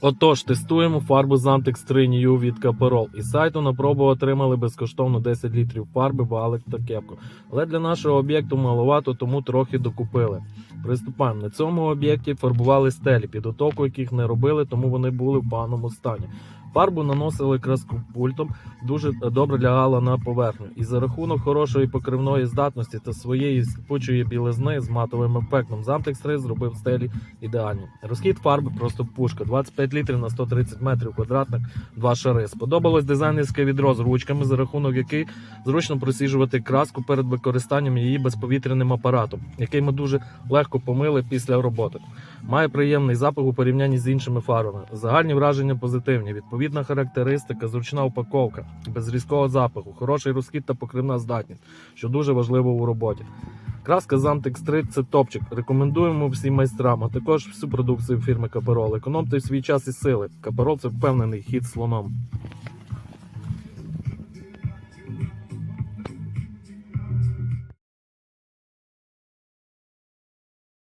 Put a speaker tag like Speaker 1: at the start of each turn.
Speaker 1: Отож, тестуємо фарбу Zantex 3 New від Каперол. Із сайту на пробу отримали безкоштовно 10 літрів фарби, валик та кепку. Але для нашого об'єкту маловато, тому трохи докупили. Приступаємо. На цьому об'єкті фарбували стелі, підготовку яких не робили, тому вони були в поганому стані. Фарбу наносили краску пультом, дуже добре лягала на поверхню. І за рахунок хорошої покривної здатності та своєї сліпучої білизни з матовим ефектом Zantex 3 зробив стелі ідеальні. Розхід фарби просто пушка. 25 літрів на 130 метрів квадратних, два шари. Сподобалось дизайнерське відро з ручками, за рахунок який зручно просіжувати краску перед використанням її безповітряним апаратом, який ми дуже легко помили після роботи. Має приємний запах у порівнянні з іншими фарбами. Загальні враження позитивні. Відповідна характеристика, зручна упаковка, без різкого запаху, хороший розхід та покривна здатність, що дуже важливо у роботі. Краска Zantex 3 це топчик. Рекомендуємо всім майстрам, а також всю продукцію фірми Каперол. Економте свій час і сили. Каперол це впевнений хід слоном.